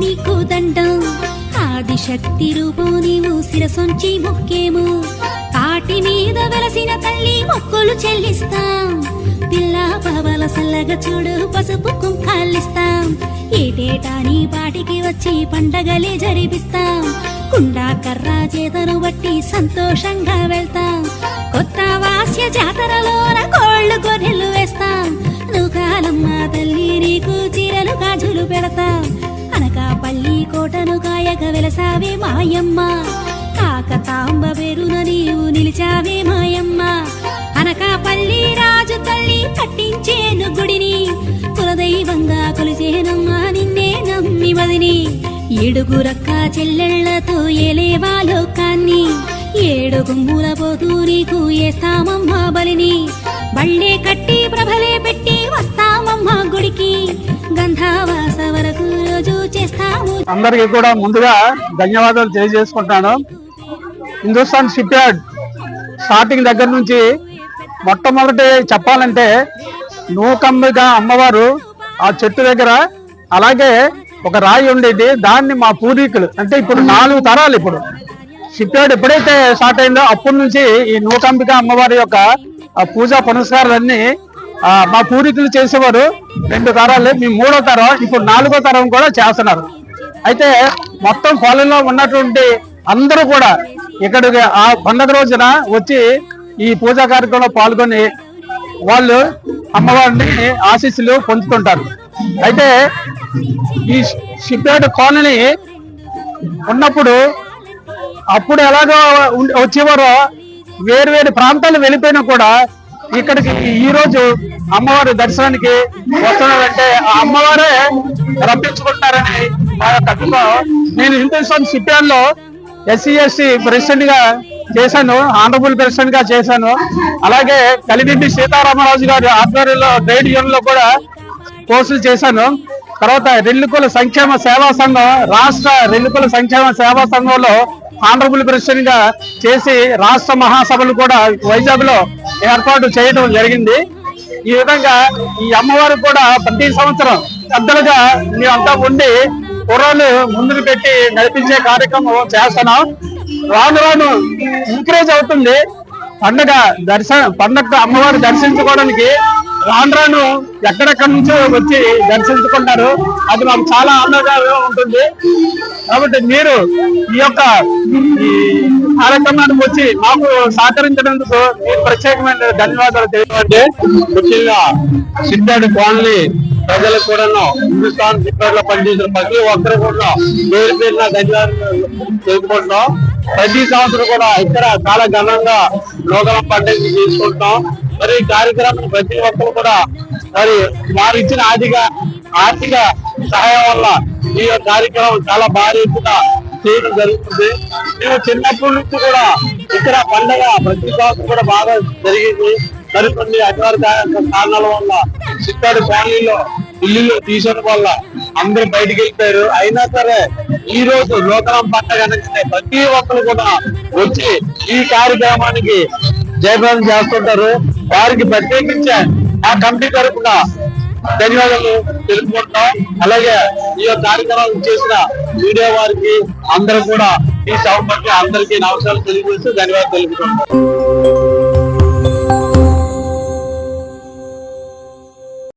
నీకు దండం. ఆదిశక్తి రూపం నీవు శిరసొంచి మొక్కేము. పాటి మీద వెలసిన తల్లి మొక్కులు చెల్లిస్తాం. పిల్ల పవల సల్లగా చూడు పసుపు కుంకాలిస్తాం. ఏటేటా నీ పాటికి వచ్చి పండగలే జరిపిస్తాం. కుండా కర్ర చేతను బట్టి సంతోషంగా వెళ్తాం. కొత్త వాస్య జాతరలోన కోళ్ళు గొర్రెలు వేస్తాం. నూకాలమ్మ తల్లి నీకు చీరలు గాజులు పెడతాం. అనకాపల్లి కోటను కాయక వెలసావే మాయమ్మ. కాకతాంబ పేరున నీవు నిలిచావే మాయమ్మ. అనకాపల్లి రాజు తల్లి కట్టించేను గుడిని. కులదైవంగా కొలిచేనమ్మా నిన్నే నమ్మి మదిని. ఏడుగురక్క చెల్లెళ్ళతో ఏలేవా లోకాన్ని. ఏడు గుమ్ముల పోతూ నీకు ఏస్తామమ్మా బలిని. బళ్ళే కట్టి ప్రభలే పెట్టి వస్తామమ్మా గుడికి. అందరికీ కూడా ముందుగా ధన్యవాదాలు తెలియజేసుకుంటాను. హిందుస్థాన్ షిప్ యార్డ్ స్టార్టింగ్ దగ్గర నుంచి మొట్టమొదటి చెప్పాలంటే నూకంబిగా అమ్మవారు ఆ చెట్టు దగ్గర అలాగే ఒక రాయి ఉండేది. దాన్ని మా పూర్వీకులు అంటే ఇప్పుడు నాలుగు తరాలు ఇప్పుడు. షిప్ యార్డ్ ఎప్పుడైతే స్టార్ట్ అయిందో అప్పటి నుంచి ఈ నూకంబిక అమ్మవారి యొక్క ఆ పూజా పునస్కారాలన్నీ మా పూర్వీకులు చేసేవారు రెండు తరాలు మీ మూడో తరం ఇప్పుడు నాలుగో తరం కూడా చేస్తున్నారు. అయితే మొత్తం పొలంలో ఉన్నటువంటి అందరూ కూడా ఇక్కడికి ఆ పండగ రోజున వచ్చి ఈ పూజా కార్యక్రమంలో పాల్గొని వాళ్ళు అమ్మవారిని ఆశీస్సులు పొందుతుంటారు. అయితే ఈ షిప్యార్డ్ కాలనీ ఉన్నప్పుడు అప్పుడు ఎలాగో వచ్చేవారో వేరు వేరు ప్రాంతాలు వెళ్ళిపోయినా కూడా ఇక్కడికి ఈరోజు అమ్మవారి దర్శనానికి వస్తున్నారంటే ఆ అమ్మవారే రప్పించుకుంటారని మా యొక్క అభిప్రాయం. నేను హిందుస్థాన్ సిపిఎల్లో ఎస్సీ ఎస్సీ ప్రెసిడెంట్గా చేశాను ఆనరబుల్ ప్రెసిడెంట్గా చేశాను. అలాగే కలిదిండి సీతారామరాజు గారి ఆధ్వర్యంలో ట్రేడ్ యూనియన్లో కూడా కోర్సులు చేశాను. తర్వాత రెల్లుకుల సంక్షేమ సేవా సంఘం రాష్ట్ర రెల్లుకుల సంక్షేమ సేవా సంఘంలో ఆనరబుల్ ప్రెసిడెంట్గా చేసి రాష్ట్ర మహాసభలు కూడా వైజాగ్లో ఏర్పాటు చేయడం జరిగింది. ఈ విధంగా ఈ అమ్మవారు కూడా ప్రతి సంవత్సరం పెద్దలుగా మేమంతా ఉండి కుర్రాలు ముందుకు పెట్టి నడిపించే కార్యక్రమం చేస్తున్నాం. రాను రాను ఎంకరేజ్ అవుతుంది. పండగ దర్శన పండగ అమ్మవారు దర్శించుకోవడానికి రాను రాను ఎక్కడెక్కడి నుంచో వచ్చి దర్శించుకుంటారు. అది మాకు చాలా ఆనందంగా ఉంటుంది. కాబట్టి మీరు ఈ యొక్క ఈ కార్యక్రమానికి వచ్చి మాకు సహకరించడంతో మీకు ప్రత్యేకమైన ధన్యవాదాలు తెలియజేయండి ముఖ్యంగా సిద్ధాడు కాలనీ ప్రజలకు కూడాను హిందుస్థాన్ సిద్ధాడు పనిచేసిన ప్రతి ఒక్కరు కూడా పేరు పేరున ధన్యవాదాలు తెలుపుకుంటున్నాం. ప్రతి సంవత్సరం కూడా ఇక్కడ చాలా ఘనంగా లోకల పండుగ చేసుకుంటున్నాం. మరి ఈ కార్యక్రమం ప్రతి ఒక్కరు కూడా మరి వారు ఇచ్చిన ఆర్థిక ఆర్థిక సహాయం వల్ల ఈ యొక్క కార్యక్రమం చాలా భారీ ఎత్తున చేయడం జరుగుతుంది. మేము చిన్నప్పటి నుంచి కూడా ఇక్కడ పండగ ప్రతి సంవత్సరం కూడా బాగా జరిగింది. మరికొన్ని అధికారిక కారణాల వల్ల చిత్తాడు ఫ్యామిలీలో ఇల్లు తీసడం వల్ల అందరూ బయటికి వెళ్ళిపోయారు. అయినా సరే ఈ రోజు నూతనం పండగ అనగానే ప్రతి ఒక్కరు కూడా వచ్చి ఈ కార్యక్రమానికి జయప్రదం చేస్తుంటారు. వారికి ప్రత్యేకించి ఆ కమిటీ తరపున ధన్యవాదాలు తెలుపుకుంటున్నాం. అలాగే ఈ యొక్క కార్యక్రమాలు చేసిన మీడియా వారికి అందరూ కూడా ఈ సభ పట్ల అందరికీ నమస్కారాలు తెలియజేస్తూ ధన్యవాదాలు తెలుపుకుంటాం